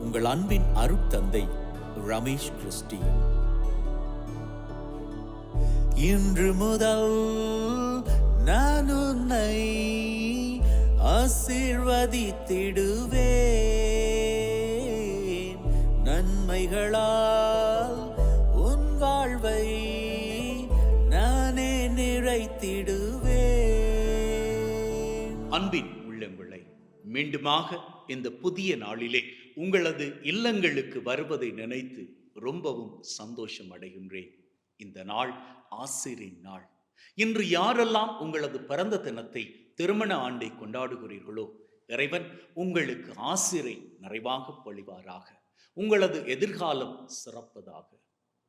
உங்கள் அன்பின் அருட்தந்தை ரமேஷ் கிறிஸ்டி இன்று முதல் நான் உன்னை ஆசீர்வதித்திடுவேன். நன்மைகளால் உன் வாழ்வை நானே நிறைத்திடுவேன். அன்பின் உள்ளங்களை மீண்டுமாக இந்த புதிய நாளிலே உங்களது இல்லங்களுக்கு வருவதை நினைத்து ரொம்பவும் சந்தோஷம் அடைகின்றேன். இந்த நாள் ஆசிரியின் நாள். இன்று யாரெல்லாம் உங்களது பிறந்த தினத்தை திருமண ஆண்டை கொண்டாடுகிறீர்களோ இறைவன் உங்களுக்கு ஆசிரை நிறைவாக பொழிவாராக. உங்களது எதிர்காலம் சிறப்பதாக.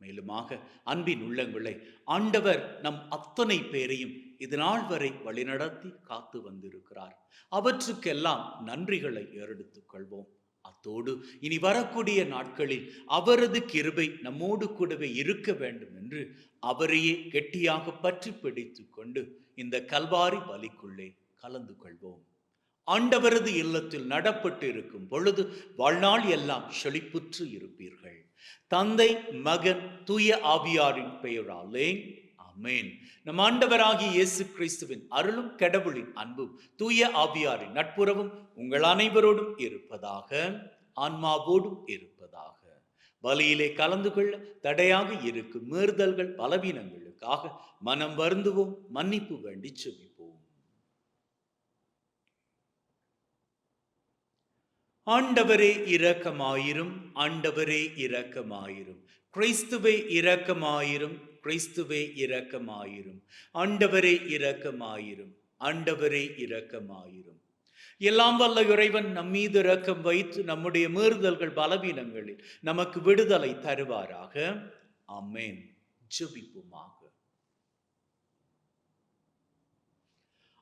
மேலுமாக அன்பின் உள்ளங்களை ஆண்டவர் நம் அத்தனை பேரையும் இதுநாள் வரை வழிநடத்தி காத்து வந்திருக்கிறார். அவற்றுக்கெல்லாம் நன்றிகளை ஏறெடுத்துக் கொள்வோம். அத்தோடு இனி வரக்கூடிய நாட்களில் அவரது கிருபை நம்மோடு கூடவே இருக்க வேண்டும் என்று அவரையே கெட்டியாக பற்றி பிடித்து கொண்டு இந்த கல்வாரி பலிக்குள்ளே கலந்து கொள்வோம். ஆண்டவரது இல்லத்தில் நடப்பட்டு இருக்கும் பொழுது வாழ்நாள் எல்லாம் செழிப்புற்று இருப்பீர்கள். தந்தை மகன் தூய ஆவியாரின் பெயராலே அமேன் நம் ஆண்டவராகிய இயேசு கிறிஸ்துவின் அருளும் கடவுளின் அன்பும் தூய ஆவியாரின் நட்புறவும் உங்கள் அனைவரோடும் இருப்பதாக ஆன்மாவோடும் இருப்பதாக. வலியிலே கலந்து கொள்ள தடையாக இருக்கும் மீறுதல்கள் பலவீனங்களுக்காக மனம் வருந்துவோம் மன்னிப்பு வேண்டி செபிப்போம். ஆண்டவரே இரக்கமாயிரும் ஆண்டவரே இரக்கமாயிரும். கிறிஸ்துவே இரக்கமாயிரும் கிறிஸ்துவே இரக்கமாயிரும். ஆண்டவரே இரக்கமாயிரும். ஆண்டவரே இரக்கமாயிரும். எல்லாம் வல்ல இறைவன் நம் மீது இரக்கம் வைத்து நம்முடைய மீறுதல்கள் பலவீனங்களில் நமக்கு விடுதலை தருவாராக. அமேன் ஜபிப்புமாக.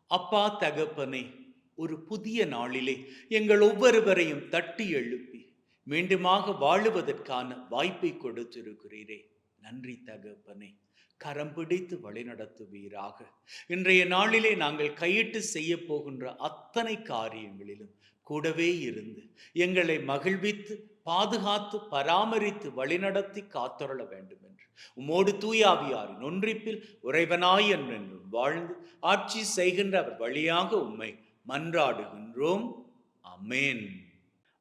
அப்பா தகப்பனே ஒரு புதிய நாளிலே எங்கள் ஒவ்வொருவரையும் தட்டி எழுப்பி மீண்டுமாக வாழுவதற்கான வாய்ப்பை கொடுத்திருக்கிறீரே. நன்றி தகப்பனே. கரம் பிடித்து வழிநடத்துவீராக இன்றைய நாளிலே நாங்கள் கையிட்டு செய்ய போகின்ற அத்தனை காரியங்களிலும் கூடவே இருந்து எங்களை மகிழ்வித்து பாதுகாத்து பராமரித்து வழிநடத்தி காத்தொருள வேண்டும் என்று உமோடு தூயாவியாரின் ஒன்றிப்பில் உறைவனாய் என்றென்றும் வாழ்ந்து ஆட்சி செய்கின்ற அவர் வழியாக உம்மை மன்றாடுகின்றோம். அமேன்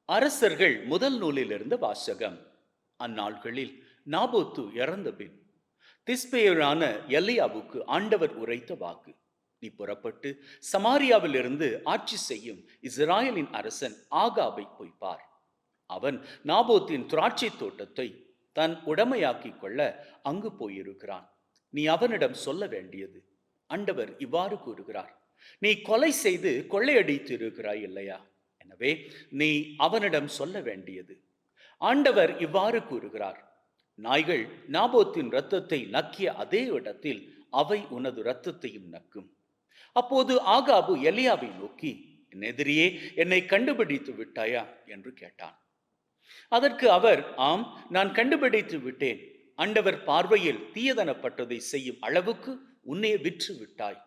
அரசர்கள் முதல் நூலிலிருந்து வாசகம். அந்நாள்களில் நாபோத்து இறந்த பின் திஸ்பேயரான எல்லையாவுக்கு ஆண்டவர் உரைத்த வாக்கு. நீ புறப்பட்டு சமாரியாவிலிருந்து ஆட்சி செய்யும் இஸ்ராயலின் அரசன் ஆகாபை போய் பார். அவன் நாபோத்தின் திராட்சை தோட்டத்தை தன் உடமையாக்கிக் கொள்ள அங்கு போயிருக்கிறான். நீ அவனிடம் சொல்ல வேண்டியது. ஆண்டவர் இவ்வாறு கூறுகிறார். நீ கொலை செய்து கொள்ளையடித்து இருக்கிறாய் இல்லையா? எனவே நீ அவனிடம் சொல்ல வேண்டியது. ஆண்டவர் இவ்வாறு கூறுகிறார். நாய்கள் நாபோத்தின் இரத்தத்தை நக்கிய அதே இடத்தில் அவை உனது இரத்தத்தையும் நக்கும். அப்போது ஆகாபு எலியாவை நோக்கி என் எதிரியே என்னை கண்டுபிடித்து விட்டாயா? என்று கேட்டான். அதற்கு அவர் ஆம் நான் கண்டுபிடித்து விட்டேன். ஆண்டவர் பார்வையில் தீயதனப்பட்டதை செய்யும் அளவுக்கு உன்னை விற்று விட்டாய்.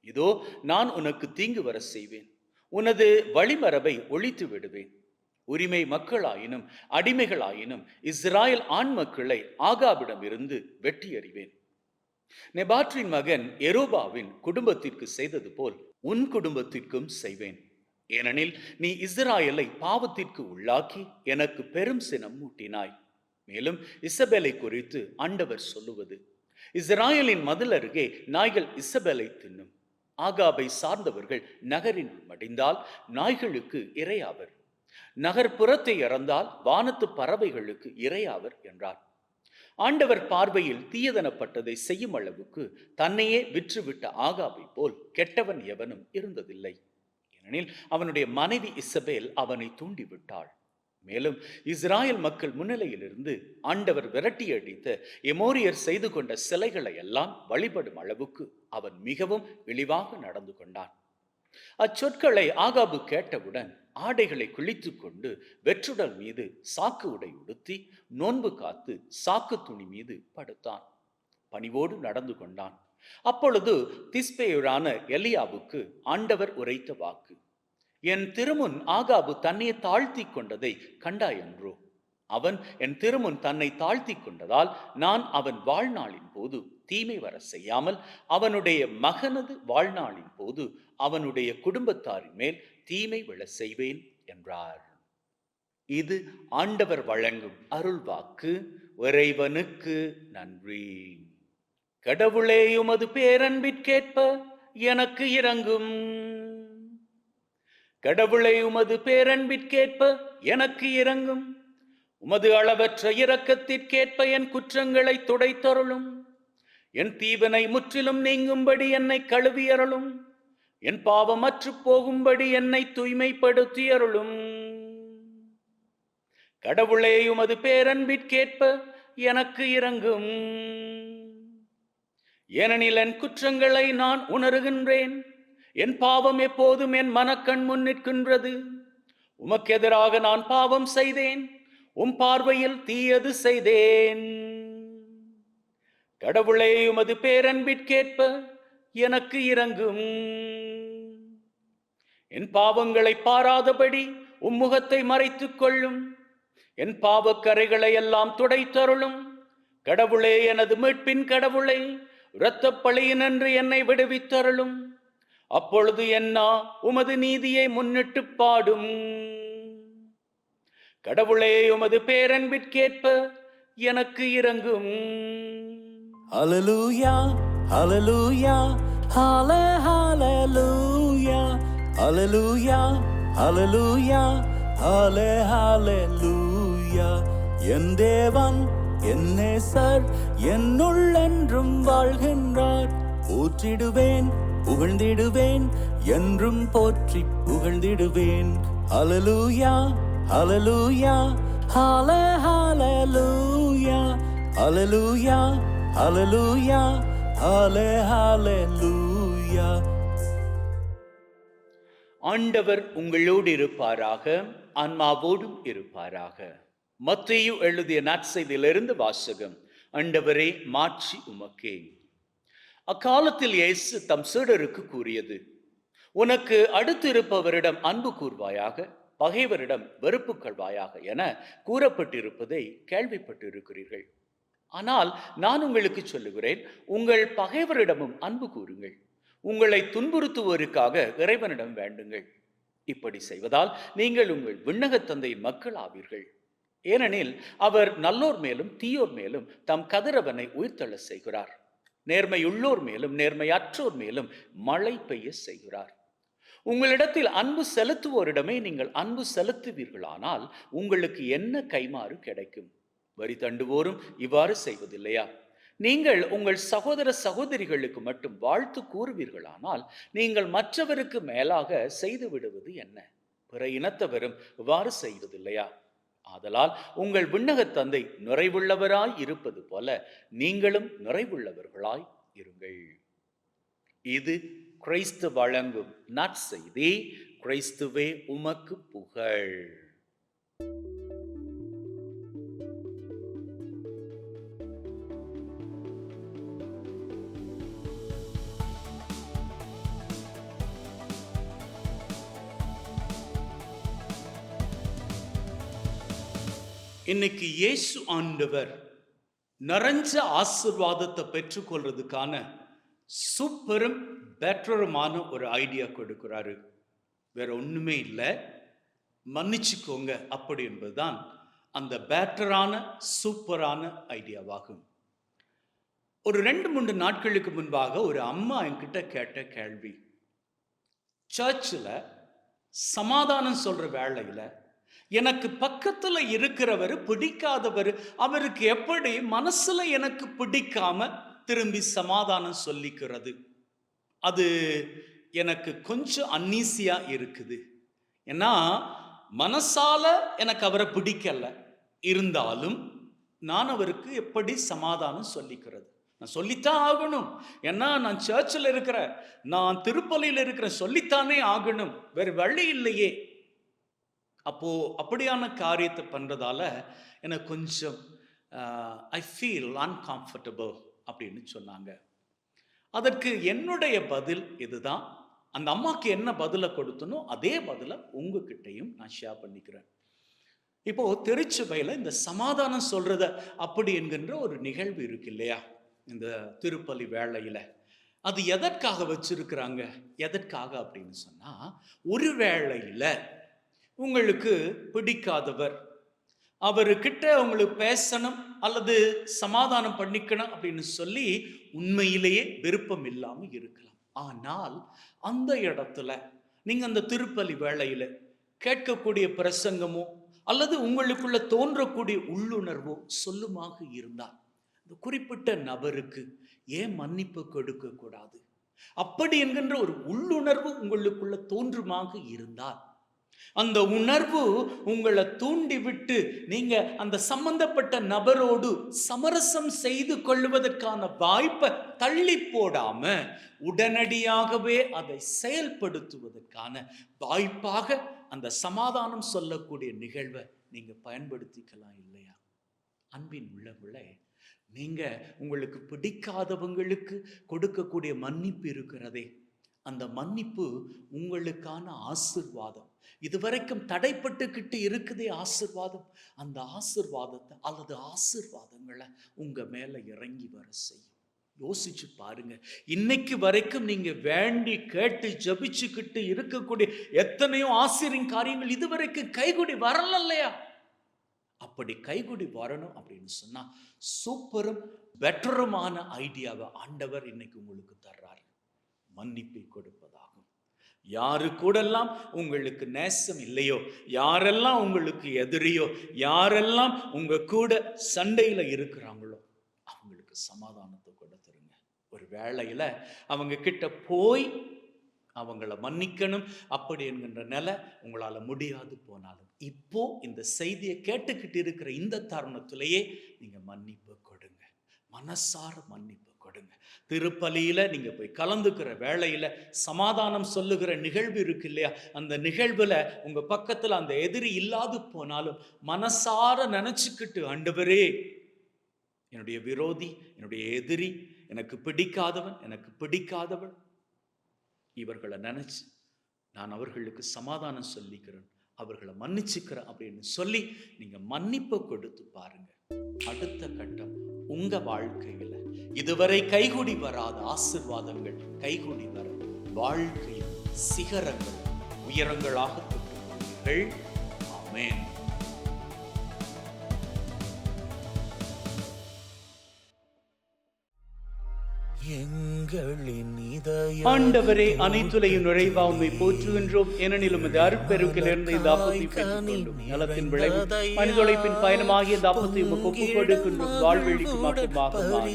இதோ நான் உனக்கு தீங்கு வர செய்வேன். உனது வழிமரபை ஒழித்து விடுவேன். உரிமை மக்களாயினும் அடிமைகளாயினும் இஸ்ராயல் ஆண் மக்களை ஆகாபிடம் இருந்து வெட்டி அறிவேன் நெபாற்றின் மகன் எரோபாவின் குடும்பத்திற்கு செய்தது போல் உன் குடும்பத்திற்கும் செய்வேன். ஏனெனில் நீ இஸ்ராயலை பாவத்திற்கு உள்ளாக்கி எனக்கு பெரும் சினம் மூட்டினாய். மேலும் இசபேலை குறித்து ஆண்டவர் சொல்லுவது இஸ்ராயலின் மதில் அருகே நாய்கள் இசபேலை தின்னும். ஆகாபை சார்ந்தவர்கள் நகரினுள் மடிந்தால் நாய்களுக்கு இரையாவர். நகர்ப்புறத்தை இறந்தால் வானத்து பறவைகளுக்கு இரையாவர் என்றார். ஆண்டவர் பார்வையில் தீயதனப்பட்டதை செய்யும் அளவுக்கு தன்னையே விற்றுவிட்ட ஆகாவை போல் கெட்டவன் எவனும் இருந்ததில்லை. ஏனெனில் அவனுடைய மனைவி இசபேல் அவனை தூண்டிவிட்டாள். மேலும் இஸ்ராயல் மக்கள் முன்னிலையிலிருந்து ஆண்டவர் விரட்டி அடித்த எமோரியர் செய்து கொண்ட சிலைகளை எல்லாம் வழிபடும் அளவுக்கு அவன் மிகவும் இழிவாக நடந்து கொண்டான். அச்சொற்களை ஆகாபு கேட்டவுடன் ஆடைகளை குளித்துக்கொண்டு வெற்றுடல் மீது சாக்கு உடை உடுத்தி நோன்பு காத்து சாக்கு துணி மீது படுத்தான். பணிவோடு நடந்து கொண்டான். அப்பொழுது திஸ்பேயரான எலியாவுக்கு ஆண்டவர் உரைத்த வாக்கு என் திருமுன் ஆகாபு தன்னை தாழ்த்தி கொண்டதை கண்டாயன்றோ அவன் என் திருமுன் தன்னை தாழ்த்தி கொண்டதால் நான் அவன் வாழ்நாளின் போது தீமை வர செய்யாமல் அவனுடைய மகனது வாழ்நாளின் போது அவனுடைய குடும்பத்தாரின் மேல் தீமை விழ செய்வேன் என்றார். இது ஆண்டவர் வழங்கும் அருள் வாக்கு. இறைவனுக்கு நன்றி. கடவுளே உமது பேரன்பிற்கேற்ப எனக்கு இறங்கும் கடவுளை உமது பேரன்பிற்கேற்ப எனக்கு இறங்கும் உமது அளவற்ற இரக்கத்திற்கேற்ப என் குற்றங்களை துடைத்தருளும். என் தீவனை முற்றிலும் நீங்கும்படி என்னை கழுவியருளும். என் பாவமற்று போகும்படி என்னை தூய்மைப்படுத்தியருளும். கடவுளே உமது பேரன்பிற்கேற்ப எனக்கு இறங்கும் ஏனெனில் என் குற்றங்களை நான் உணர்கின்றேன். என் பாவம் எப்போதும் என் மனக்கண் முன் நிற்கின்றது. உமக்கு எதிராக நான் பாவம் செய்தேன். உம் பார்வையில் தீயது செய்தேன். கடவுளே உமது பேரன்பிற்கேற்ப எனக்கு இறங்கும் என் பாவங்களை பாராதபடி உம்முகத்தை மறைத்துக் கொள்ளும். என் பாவக்கரைகளை எல்லாம் துடைத்தருளும். கடவுளே எனது மீட்பின் கடவுளை இரத்தப் பழியினின்று என்னை விடுவித்தருளும். அப்பொழுது என்னா உமது நீதியை முன்னிட்டு பாடும். கடவுளே உமது பேரன்பிற்கேற்ப எனக்கு இறங்கும் அலலூயா அலலூயா ஹால ஹாலலூயா அலலூயா அலலூயா ஹால ஹாலலூயா என் தேவன் என்னே சார் என்னுள் என்றும் வாழ்கின்றார் போற்றிடுவேன் புகழ்ந்திடுவேன் என்றும் போற்றி புகழ்ந்திடுவேன் அலலூயா அலலூயா ஹால ஹாலலூயா அலலூயா ஹalleluya ஆண்டவர் உங்களோடு இருப்பாராக ஆன்மாவோடும் இருப்பாராக. மத்தையு எழுதிய நற்செய்தியிலிருந்து வாசகம் ஆண்டவரே மாட்சி உமக்கே. அக்காலத்தில் இயேசு தம் சீடருக்கு கூறியது உனக்கு அடுத்து இருப்பவரிடம் அன்பு கூர்வாயாக பகைவரிடம் வெறுப்பு கொள்வாயாக என கூறப்பட்டிருப்பதை கேள்விப்பட்டிருக்கிறீர்கள். ஆனால் நான் உங்களுக்கு சொல்லுகிறேன் உங்கள் பகைவரிடமும் அன்பு கூறுங்கள். உங்களை துன்புறுத்துவோருக்காக இறைவனிடம் வேண்டுங்கள். இப்படி செய்வதால் நீங்கள் உங்கள் விண்ணகத் தந்தையின் மக்கள் ஆவீர்கள் ஏனெனில் அவர் நல்லோர் மேலும் தீயோர் மேலும் தம் கதிரவனை உயிர்த்தள்ள செய்கிறார். நேர்மையுள்ளோர் மேலும் நேர்மையற்றோர் மேலும் மழை பெய்ய செய்கிறார். உங்களிடத்தில் அன்பு செலுத்துவோரிடமே நீங்கள் அன்பு செலுத்துவீர்களானால் உங்களுக்கு என்ன கைமாறு கிடைக்கும்? வரி தண்டுவோரும் இவ்வாறு செய்வதில்லையா? நீங்கள் உங்கள் சகோதர சகோதரிகளுக்கு மட்டும் வாழ்த்து கூறுவீர்களானால் நீங்கள் மற்றவருக்கு மேலாக செய்து விடுவது என்ன? பிற இனத்தவரும் இவ்வாறு செய்வதில்லையா? ஆதலால் உங்கள் விண்ணகத் தந்தை நிறைவுள்ளவராய் இருப்பது போல நீங்களும் நிறைவுள்ளவர்களாய் இருங்கள். இது கிறிஸ்து வழங்கும் நற்செய்தி. கிறிஸ்துவே உமக்கு புகழ். இன்னைக்கு இயேசு ஆண்டவர் நிறைஞ்ச ஆசிர்வாதத்தை பெற்றுக்கொள்றதுக்கான சூப்பரும் பெட்டருமான ஒரு ஐடியா கொடுக்கிறாரு. வேற ஒண்ணுமே இல்லை. மன்னிச்சுக்கோங்க அப்படி என்பதுதான் அந்த பேட்டரான சூப்பரான ஐடியாவாகும். ஒரு ரெண்டு மூன்று நாட்களுக்கு முன்பாக ஒரு அம்மா என்கிட்ட கேட்ட கேள்வி. சர்ச்சில் சமாதானம் சொல்ற வேலையில் எனக்கு பக்கத்தில் இருக்கிறவர் பிடிக்காதவர் அவருக்கு எப்படி மனசில் எனக்கு பிடிக்காம திரும்பி சமாதானம் சொல்லிக்கிறது? அது எனக்கு கொஞ்சம் அன்னீசியாக இருக்குது. ஏன்னா மனசால எனக்கு அவரை பிடிக்கல. இருந்தாலும் நான் அவருக்கு எப்படி சமாதானம் சொல்லிக்கிறது? நான் சொல்லித்தான் ஆகணும். ஏன்னா நான் சர்ச்சில் இருக்கிறேன். நான் திருப்பலியில் இருக்கிறேன். சொல்லித்தானே ஆகணும். வேறு வழி இல்லையே. அப்போது அப்படியான காரியத்தை பண்ணுறதால எனக்கு கொஞ்சம் ஐ ஃபீல் அன்கம்ஃபர்டபுள் அப்படின்னு சொன்னாங்க. அதற்கு என்னுடைய பதில் இதுதான். அந்த அம்மாவுக்கு என்ன பதிலை கொடுத்தனோ அதே பதிலை உங்ககிட்டையும் நான் ஷேர் பண்ணிக்கிறேன். இப்போ திருச்சபையில் இந்த சமாதானம் சொல்கிறத அப்படி என்கின்ற ஒரு நிகழ்வு இருக்கு இல்லையா? இந்த திருப்பலி வேளையில். அது எதற்காக வச்சிருக்கிறாங்க? எதற்காக அப்படின்னு சொன்னால் ஒரு வேளையில் உங்களுக்கு பிடிக்காதவர். அவர்கிட்ட உங்களுக்கு பேசணும் அல்லது சமாதானம் பண்ணிக்கணும் அப்படின்னு சொல்லி உண்மையிலேயே விருப்பம் இல்லாமல் இருக்கலாம். ஆனால் அந்த இடத்துல நீங்கள் அந்த திருப்பலி வேளையில் கேட்கக்கூடிய பிரசங்கமோ அல்லது உங்களுக்குள்ள தோன்றக்கூடிய உள்ளுணர்வோ சொல்லுமாக இருந்தால் இந்த குறிப்பிட்ட நபருக்கு ஏன் மன்னிப்பு கொடுக்கக்கூடாது? அப்படி என்கின்ற ஒரு உள்ளுணர்வு உங்களுக்குள்ள தோன்றுமாக இருந்தால் அந்த உணர்வு உங்களை தூண்டிவிட்டு நீங்க அந்த சம்பந்தப்பட்ட நபரோடு சமரசம் செய்து கொள்வதற்கான வாய்ப்பை தள்ளி போடாம உடனடியாகவே அதை செயல்படுத்துவதற்கான வாய்ப்பாக அந்த சமாதானம் சொல்லக்கூடிய நிகழ்வை நீங்க பயன்படுத்திக்கலாம் இல்லையா? அன்பின் உள்ளவளை நீங்க உங்களுக்கு பிடிக்காதவங்களுக்கு கொடுக்கக்கூடிய மன்னிப்பு இருக்கிறதே. அந்த மன்னிப்பு உங்களுக்கான ஆசிர்வாதம். இதுவரைக்கும் தடைப்பட்டுக்கிட்டு இருக்குதே ஆசிர்வாதம். அந்த ஆசிர்வாதத்தை அல்லது ஆசிர்வாதங்களை உங்க மேல இறங்கி வர செய்யும். யோசிச்சு பாருங்க. இன்னைக்கு வரைக்கும் நீங்க வேண்டி கேட்டு ஜபிச்சுக்கிட்டு இருக்கக்கூடிய எத்தனையோ ஆசிரியின் காரியங்கள் இதுவரைக்கும் கைகுடி வரல இல்லையா அப்படி கைகுடி வரணும் அப்படின்னு சொன்னா சூப்பரும் பெட்டருமான ஐடியாவை ஆண்டவர் இன்னைக்கு உங்களுக்கு தர்றாரு. மன்னிப்பை கொடுப்பதா? யாரு கூடெல்லாம் உங்களுக்கு நேசம் இல்லையோ யாரெல்லாம் உங்களுக்கு எதிரியோ யாரெல்லாம் உங்க கூட சண்டையில இருக்கிறாங்களோ அவங்களுக்கு சமாதானத்தை கொடுத்துருங்க ஒரு வேளையில அவங்க கிட்ட போய் அவங்கள மன்னிக்கணும் அப்படி என்கின்ற நிலை உங்களால முடியாது போனாலும். இப்போ இந்த செய்தியை கேட்டுக்கிட்டு இருக்கிற இந்த தருணத்திலேயே நீங்க மன்னிப்பு கொடுங்க. மனசார மன்னிப்பு கொடுங்க திருப்பலியில் நீங்க போய் கலந்துக்கிற வேளையில சமாதானம் சொல்லுகிற நிகழ்வு இருக்கு இல்லையா? அந்த நிகழ்வுல உங்க பக்கத்துல அந்த எதிரி இல்லாது போனாலும் மனசார நினைச்சுக்கிட்டு ஆண்டவரே என்னுடைய விரோதி என்னுடைய எதிரி எனக்கு பிடிக்காதவன் எனக்கு பிடிக்காதவன் இவர்களை நினைச்சு நான் அவர்களுக்கு சமாதானம் சொல்லிக்கிறேன். அவர்களை மன்னிச்சுக்கிறேன் அப்படின்னு சொல்லி நீங்க மன்னிப்பை கொடுத்து பாருங்க. அடுத்த கட்டம் உங்க வாழ்க்கையில் இதுவரை கைகூடி வராத ஆசிர்வாதங்கள் கைகூடி வர வாழ்க்கையில் சிகரங்கள் உயரங்களாக தொட்டுக்கொள்ளுங்கள் ஆண்டவரே அனைத்துலையும் நுழைவா போற்றுகின்றோம். ஏனெனில் உமது அருட்பெருக்கிலிருந்து இந்த அப்பத்தை பெற்றுக்கொண்டோம் நலத்தின் விளைவு மனிதொழைப்பின் பயணமாகிய இந்த அப்பத்தை உமக்கு ஒப்புக் கொடுக்கின்றோம் வாழ்வெளிக்கும் அப்பமாக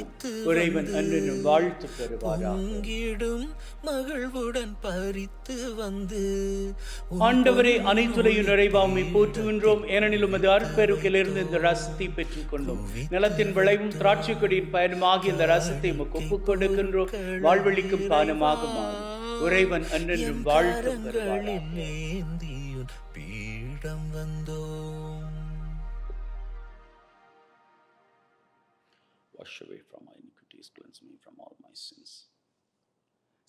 உறைவன் அன்னும் வாழ்த்து பெறுவாரா பொங்கிடும் மகிழ்வுடன் பறித்து வந்து ஆண்டவரே அனைத்துலையும் நுழைவா உம்மை போற்றுகின்றோம். ஏனெனில் உமது அருட்பெருக்கிலிருந்து இந்த ரசத்தை பெற்றுக்கொண்டோம். நிலத்தின் விளைவும் திராட்சை கொடியின் பயணமாகிய இந்த ரசத்தை உமக்கு ஒப்புக் கொடுக்கின்றோம். வாழ்வெளிக்கும் பானமாக மாறும் உறைவன் அன்றென்றும் வாழ்த்து பீடம் வந்தோம் Wash away from my iniquities, cleanse me from all my sins.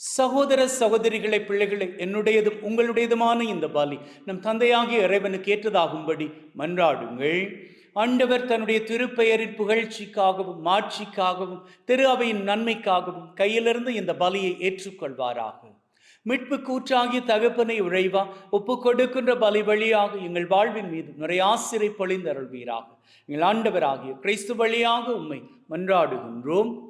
சகோதர சகோதரிகளை பிள்ளைகளை என்னுடையதும் உங்களுடையதுமான இந்த பலி நம் தந்தையாகிய இறைவனுக்கு ஏற்றதாகும்படி மன்றாடுங்கள். ஆண்டவர் தன்னுடைய திருப்பெயரின் புகழ்ச்சிக்காகவும் மாட்சிக்காகவும் திரு அவையின் நன்மைக்காகவும் கையிலிருந்து இந்த பலியை ஏற்றுக்கொள்வாராக. மீட்பு கூற்றாகிய தகப்பனை உழைவா ஒப்பு கொடுக்கின்ற பலி வழியாக எங்கள் வாழ்வின் மீது நிறைய ஆசிரை பொழிந்தருள்வீராக. எங்கள் ஆண்டவராகிய கிறிஸ்து வழியாக உம்மை மன்றாடுகின்றோம்.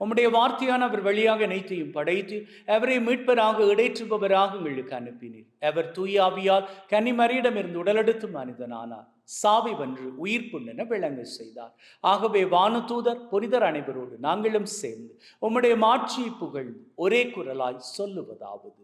உம்முடைய வார்த்தையான அவர் வழியாக அனைத்தையும் படைத்து அவரை மீட்பராக இடைற்றுபவராக உங்களுக்கு அனுப்பினீர். அவர் தூயாவியால் கன்னிமரியிடமிருந்து உடலெடுத்து மனிதனானார். சாவி வென்று உயிர் புண்ணென விளங்க செய்தார். ஆகவே வானதூதர் புனிதர் அனைவரோடு நாங்களும் சேர்ந்து உம்முடைய மாட்சியை புகழ்ந்து ஒரே குரலாய் சொல்லுவதாவது.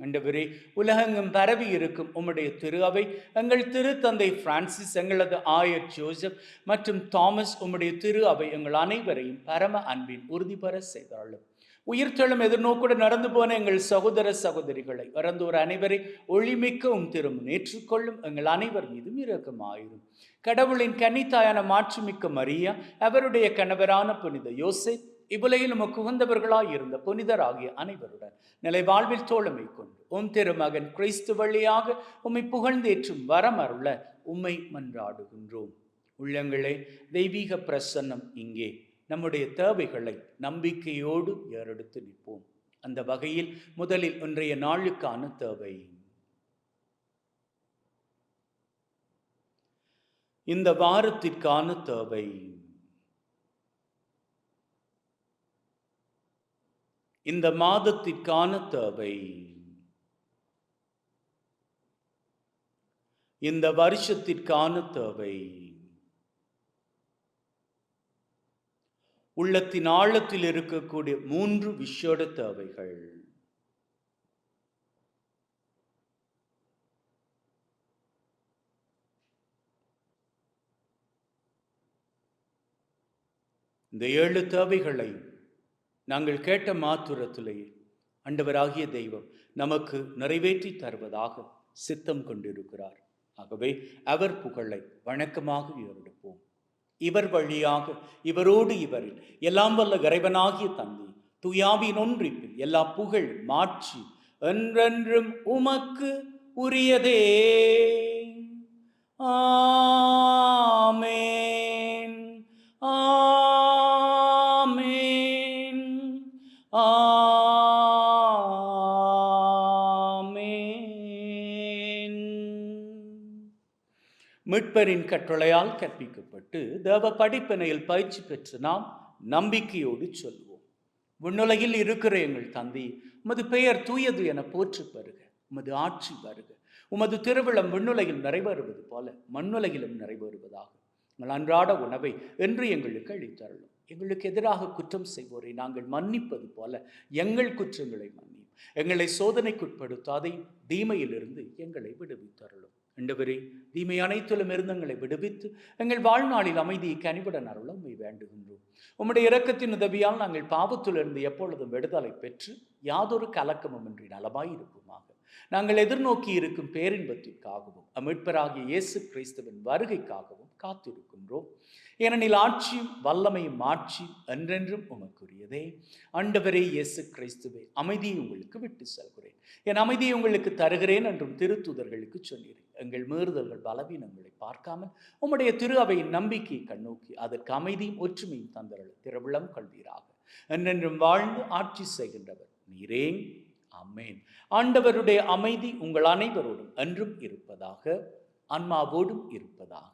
ஆண்டவரே உலகெங்கும் பரவி இருக்கும் உம்முடைய திரு அவை எங்கள் திருத்தந்தை பிரான்சிஸ் எங்களது ஆயர் ஜோசப் மற்றும் தாமஸ் உம்முடைய திரு அவை எங்கள் அனைவரையும் பரம அன்பின் உறுதிபெற செய்தாலும் உயிர்த்தெழும் எதிர்நோக்குடன் நடந்து போன எங்கள் சகோதர சகோதரிகளை வரந்தோர் அனைவரை ஒளிமிக்க உம் திரும்ப ஏற்றுக்கொள்ளும் எங்கள் அனைவர் மீதும் இரக்கமாயிரும். கடவுளின் கன்னித்தாயான மாற்றுமிக்க மரியா அவருடைய கணவரான புனித யோசை இவ்வுலகில் நமக்கு உகந்தவர்களாய் இருந்த புனிதராகிய அனைவருடன் நிலை வாழ்வில் தோழமை கொண்டு உம் திருமகன் கிறிஸ்து வழியாக உம்மை புகழ்ந்தேற்றும் வரம் அருள உம்மை மன்றாடுகின்றோம். உள்ளங்களே தெய்வீக பிரசன்னம் இங்கே. நம்முடைய தேவைகளை நம்பிக்கையோடு ஏறெடுத்து நிற்போம். அந்த வகையில் முதலில் இன்றைய நாளுக்கான தேவை. இந்த வாரத்திற்கான தேவை. இந்த மாதத்திற்கான தேவை. இந்த வருஷத்திற்கான தேவை. உள்ளத்தின் ஆழத்தில் இருக்கக்கூடிய மூன்று விஷயோட தேவைகள். இந்த ஏழு தேவைகளை நாங்கள் கேட்ட மாத்துரத்திலேயே அண்டவராகிய தெய்வம் நமக்கு நிறைவேற்றி தருவதாக சித்தம் கொண்டிருக்கிறார். ஆகவே அவர் புகழை வணக்கமாக ஏறெடுப்போம். இவர் வழியாக இவரோடு இவரில் எல்லாம் வல்ல இறைவனாகிய தந்தை துயாவின் ஒன்றிப்பில் எல்லா புகழ் மாட்சி என்றென்றும் உமக்கு உரியதே. ஆ மீட்பரின் கட்டளையால் கற்பிக்கப்பட்டு தேவ படிப்பினையில் பயிற்சி பெற்று நாம் நம்பிக்கையோடு சொல்வோம். விண்ணுலகில் இருக்கிற எங்கள் தந்தி உமது பெயர் தூயது என போற்று பெறுக உமது ஆட்சி வருக. உமது திருவிழம் விண்ணுலகில் நிறைவேறுவது போல மண்ணுலகிலும் நிறைவேறுவதாக. எங்கள் அன்றாட உணவை என்று எங்களுக்கு அளித்தருளும். எங்களுக்கு எதிராக குற்றம் செய்வோரை நாங்கள் மன்னிப்பது போல எங்கள் குற்றங்களை மன்னியும். எங்களை சோதனைக்குட்படுத்தாதை தீமையிலிருந்து எங்களை விடுவித்தருளும். ஆண்டவரே தீமை அனைத்திலும் இருந்தங்களை விடுவித்து எங்கள் வாழ்நாளில் அமைதியை கனிவுடன் அருள உண்மை வேண்டுகின்றோம். உம்முடைய இரக்கத்தின் உதவியால் நாங்கள் பாவத்திலிருந்து எப்பொழுதும் விடுதலை பெற்று யாதொரு கலக்கமும் இன்றி நலமாய் இருப்போமாக நாங்கள் எதிர்நோக்கி இருக்கும் பேரின்பத்திற்காகவும் அமிழ்ப்பராகிய இயேசு கிறிஸ்துவின் வருகைக்காகவும் காத்திருக்கின்றோம். ஏனெனில் ஆட்சியும் வல்லமையும் ஆட்சி என்றென்றும் உமக்குரியதே. ஆண்டவரே இயேசு கிறிஸ்துவே அமைதியை உங்களுக்கு விட்டு செல்கிறேன். என் அமைதியை உங்களுக்கு தருகிறேன் என்றும் திருத்துதர்களுக்கு சொன்னீர்கள் எங்கள் மீறுதல்கள் பலவீனங்களை பார்க்காமல் உம்முடைய திரு அவையின் நம்பிக்கையை கண்ணோக்கி அதற்கு அமைதியும் ஒற்றுமையும் தந்தர்கள் திருவிழம் கொள்வீராக. என்றென்றும் வாழ்ந்து ஆட்சி செய்கின்றவர் நீரே. அம்மேன் ஆண்டவருடைய அமைதி உங்கள் அனைவரோடும் என்றும் இருப்பதாக அன்மாவோடும் இருப்பதாக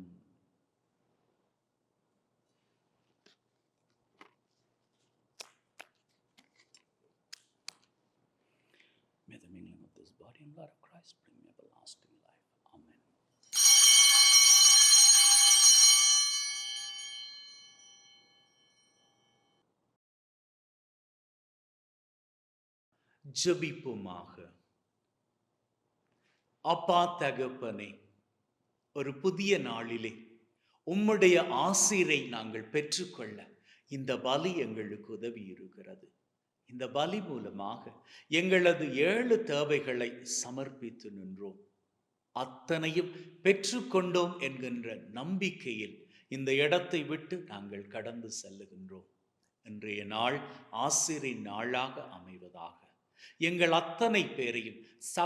ஜபிப்புமாக. அப்பா தகப்பனே ஒரு புதிய நாளிலே உம்முடைய ஆசிரை நாங்கள் பெற்றுக்கொள்ள இந்த பலி எங்களுக்கு உதவி இருக்கிறது. இந்த பலி மூலமாக எங்களது ஏழு தேவைகளை சமர்ப்பித்து நின்றோம். அத்தனையும் பெற்றுக்கொண்டோம் என்கின்ற நம்பிக்கையில் இந்த இடத்தை விட்டு நாங்கள் கடந்து செல்லுகின்றோம். இன்றைய நாள் ஆசிரின் நாளாக அமைவதாக. எங்கள் அத்தனை பேரையும் ச